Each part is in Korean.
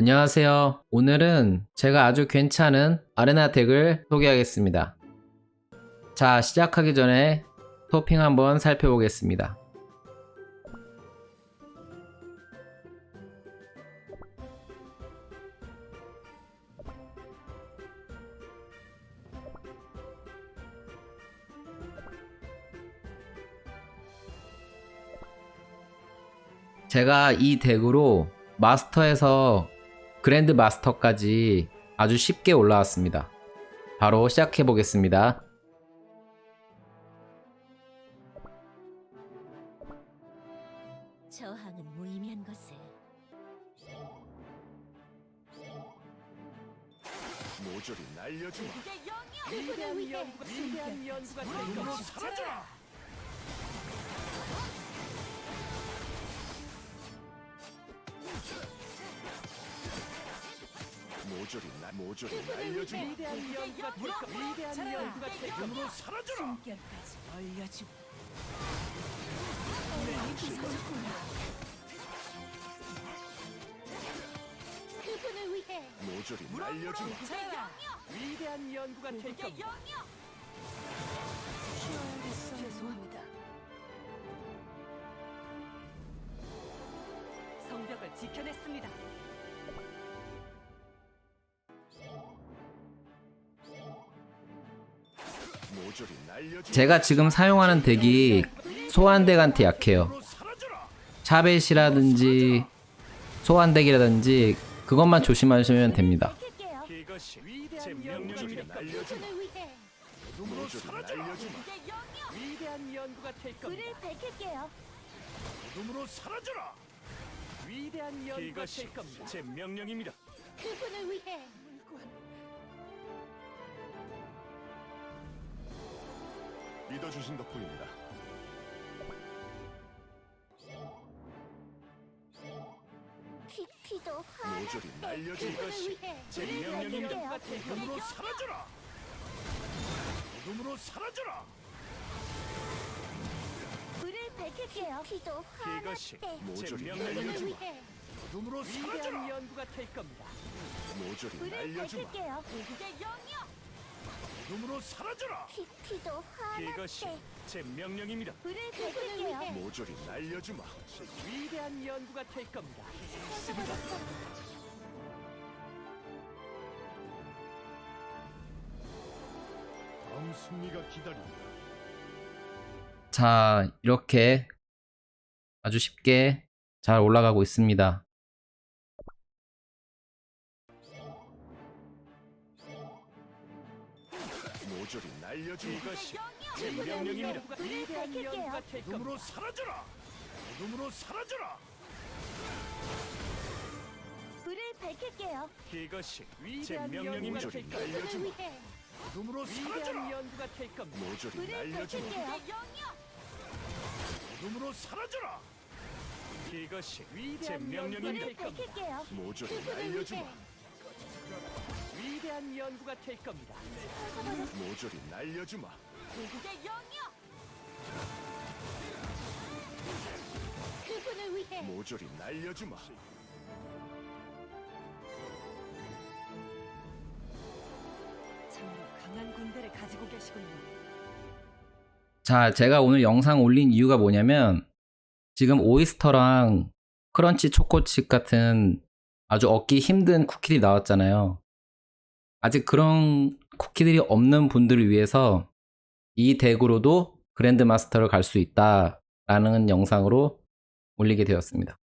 안녕하세요. 오늘은 제가 아주 괜찮은 아레나 덱을 소개하겠습니다. 자, 시작하기 전에 토핑 한번 살펴보겠습니다. 제가 이 덱으로 마스터에서 그랜드 마스터까지 아주 쉽게 올라왔습니다. 바로 시작해 보겠습니다. 저항은 무의미한 것을 모조리 날려주마 위대한 연구가 위대한 연구가 될 것이다. 사라져라 모조리 날 모조리 날려주마 위대한 연구가 될 것. 위대한 연구가 될 것. 눈으로 사라져라 숨결까지 알려주고 그분을 위해 모조리 날려주마 위대한 연구가 될 겁니다. 죄송합니다. 성벽을 지켜냈습니다. 제가 지금 사용하는 덱이 소환덱한테 약해요. 샤벳이라든지 소환덱이라든지 그것만 조심하시면 됩니다. 위대한 제 연구가 될 겁니다. 제 명령입니다 그분을 위해 믿어주신 덕분입니다 피피도 모조리 날려주마 이것이 제 명령입니다 겁니다. 사라져라 눈으로 사라져라 불을 밝힐게요. 피도 이것이 화났대. 모조리 그분을 날려주마 위해 위대한 사라져라 연구가 될 겁니다. 모조리 불을 날려주마 밝힐게요. 고국의 영 역. 눈으로 사라져라 피피도 이것이 화났대. 제 명령입니다 불을 밝힐게요. 모조리 날려주마 위대한 연구가 될 겁니다. 다음 승리가 기다린다 자, 이렇게 아주 쉽게 잘 올라가고 있습니다. 날려주마 이것이 제 명령입니다. 위대한 연구가 될 겁니다. 눈으로 사라져라! 눈으로 사라져라! 불을 밝힐게요. 이것이 제 위대한 명령입니다 연구가 될 모조리 겁니다. 날려주마. 위해 눈으로 위대한 사라져라! 연구가 될 겁니다. 모조리 불을 날려주마. 밝힐게요. 눈으로 사라져라! 이것이 제 위대한 명령입니다. 될 밝힐게요. 모조리 날려주마 위대한 연구가 될 겁니다. 모조리 날려주마 고국의 영역. 그분을 위해 모조리 날려주마 정말 강한 군대를 가지고 계시군요. 자, 제가 오늘 영상 올린 이유가 뭐냐면 지금 오이스터랑 크런치 초코칩 같은 아주 얻기 힘든 쿠키들이 나왔잖아요. 아직 그런 쿠키들이 없는 분들을 위해서 이 덱으로도 그랜드 마스터를 갈 수 있다라는 영상으로 올리게 되었습니다.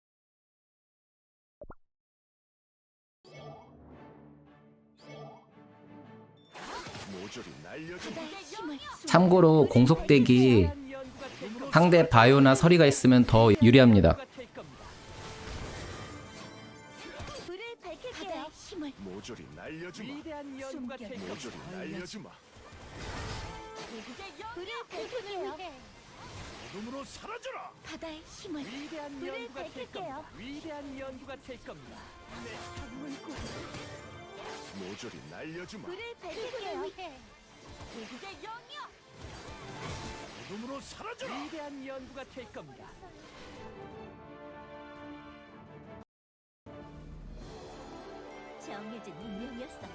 참고로 공속덱이 상대 바이오나 서리가 있으면 더 유리합니다. 날려주마 위대한 연구가 될 모조리 날려주마 불을 밝힐게요. 눈으로 사라져라 바다의 힘을 위대한 불을 연구가 될 밝힐게요. 겁니다. 위대한 연구가 될 겁니다. 모조리 날려주마 불을 밝힐게요. 고국의 영역 눈으로 사라져라 위대한 연구가 될 겁니다. 정해진 운명이었어.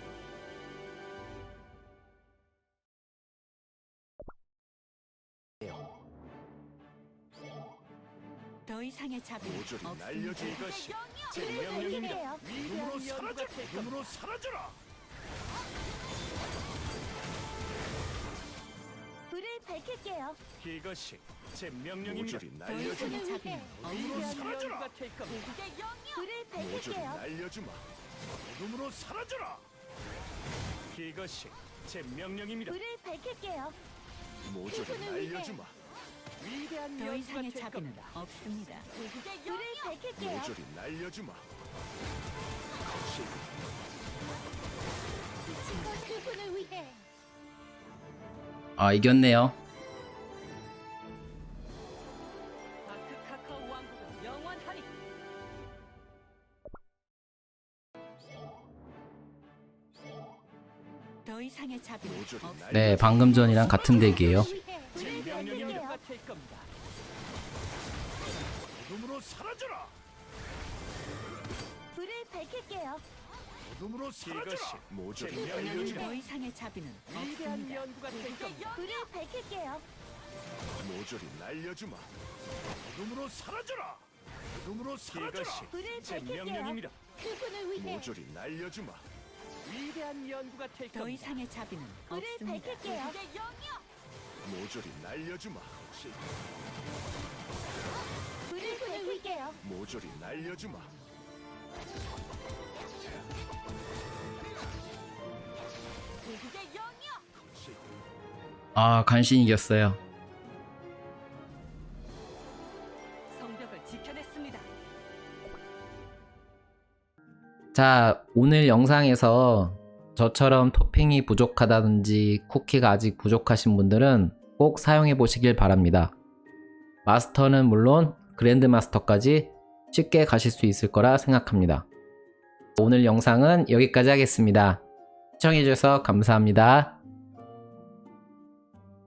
더 이상의 자비 모조리 없습니다. 날려주 이것이 제 명령입니다. 어둠으로 사라져. 어둠으로 사라져라. 불을 밝힐게요. 이것이 제 명령입니다. 모조리 더 날려주마. 이상의 자비는 어둠으로 없습니다. 사라져라. 연구가 될 겁니다. 불을 모조리 밝힐게요. 날려주마. 어둠으로 사라져라. 이것이 제 명령입니다. 불을 밝힐게요. 모조리 그분을 위해. 날려주마. 위대한 더 이상의 될 자비는. 없습니다. 불을 밝힐게요. 모조리 날려주마. 그분을 위해. 아 이겼네요. 네 방금 전이랑 같은 덱이에요. 불을 밝힐게요. 사라져라. 불을 밝힐게요. 어둠으로 사라져라. 모조리 더 날려주마. 이상의 자비는 위대한 없습니다. 연구가 될 겁니다. 불을 밝힐게요. 모조리 날려주마. 어둠으로 사라져라. 어둠으로 사라져라. 불을 밝힐게요. 그분을 위해. 모조리 날려주마. 위대한 연구가 될 더 겁니다. 이상의 자비는 불을 없습니다. 밝힐게요. 모조리 날려주마. 불을 밝힐게요. 모조리 날려주마. 아 간신히 이겼어요. 성벽을 지켜냈습니다. 자, 오늘 영상에서 저처럼 토핑이 부족하다든지 쿠키가 아직 부족하신 분들은 꼭 사용해 보시길 바랍니다. 마스터는 물론 그랜드 마스터까지 쉽게 가실 수 있을 거라 생각합니다. 오늘 영상은 여기까지 하겠습니다. 시청해주셔서 감사합니다.